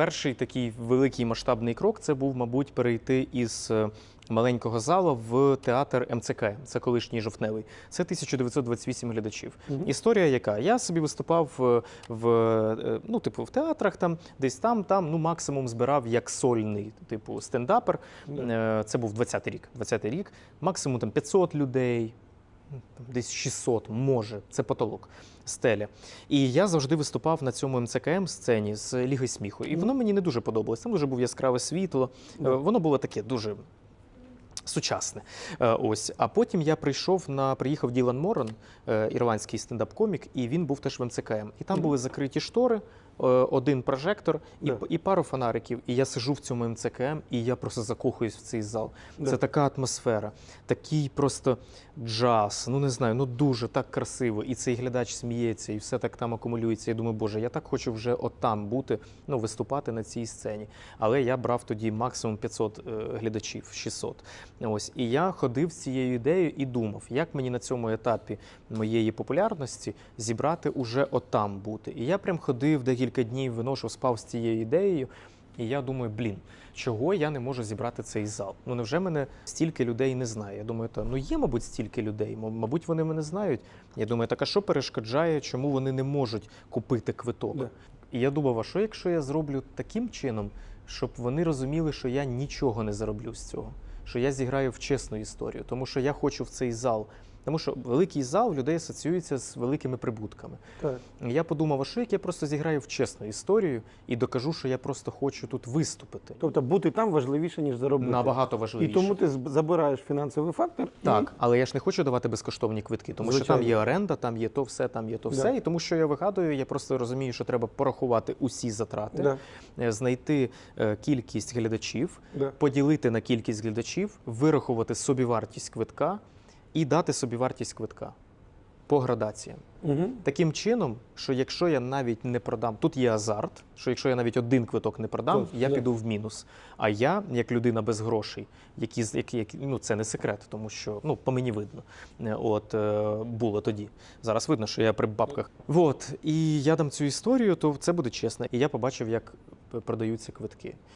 перший такий великий масштабний крок це був, мабуть, перейти із е, маленького залу в театр МЦК. Це колишній жовтневий. Це 1928 глядачів. Мгм. Історія яка? Я собі виступав е, в е, ну, типу, в театрах, там десь там, там, ну максимум збирав як сольний, типу, стендапер. Да. Е, Це був 20-й рік. 20-й рік, максимум там 500 людей, десь 600, може, це потолок, стеля. І я завжди виступав на цьому МЦКМ сцені з Ліги сміху. І воно мені не дуже подобалось. Там дуже було яскраве світло. Е, Воно було таке дуже. Сучасне. Е, Ось. А потім я прийшов на приїхав Ділан Морон, е, ірландський стендап-комік, і він був теж в МЦКМ. І там були закриті штори, один прожектор і, Да. і пару фонариків. І я сижу в цьому МЦКМ, і я просто закохуюсь в цей зал. Да. Це така атмосфера, такий просто джаз. Ну не знаю, ну дуже так красиво. І цей глядач сміється, і все так там акумулюється. Я думаю, боже, я так хочу вже отам бути, ну виступати на цій сцені. Але я брав тоді максимум 500 е, глядачів, 600. Ось і я ходив з цією ідеєю і думав, як мені на цьому етапі моєї популярності зібрати уже отам бути. І я прям ходив декілька днів, виношував, спав з цією ідеєю. І я думаю, блін, чого я не можу зібрати цей зал? Ну невже мене стільки людей не знає? Я думаю, та ну є, мабуть, стільки людей. Мабуть, вони мене знають. Я думаю, так а що перешкоджає, чому вони не можуть купити квиток? Да. І я думав, а що якщо я зроблю таким чином, щоб вони розуміли, що я нічого не зароблю з цього, що я зіграю в чесну історію, тому що я хочу в цей зал. Тому що великий зал людей асоціюється з великими прибутками. Так. Я подумав, а що як я просто зіграю в чесну історію і докажу, що я просто хочу тут виступити. Тобто бути там важливіше, ніж заробити. Набагато І тому ти забираєш фінансовий фактор. Так, але я ж не хочу давати безкоштовні квитки, тому що там є оренда, там є то все, там є то Да. все. І тому що я вигадую, я просто розумію, що треба порахувати усі затрати, Да. е, знайти е, кількість глядачів, Да. поділити на кількість глядачів, вирахувати собівартість квитка і дати собівартість квитка по градаціям. Угу. Таким чином, що якщо я навіть не продам, тут є азарт, що якщо я навіть один квиток не продам, Точно, я да. піду в мінус. А я, як людина без грошей, які, які ну це не секрет, тому що ну по мені видно. Е, От е, було тоді. Зараз видно, що я при бабках. От і я дам цю історію, то це буде чесно. І я побачив, як продаються квитки.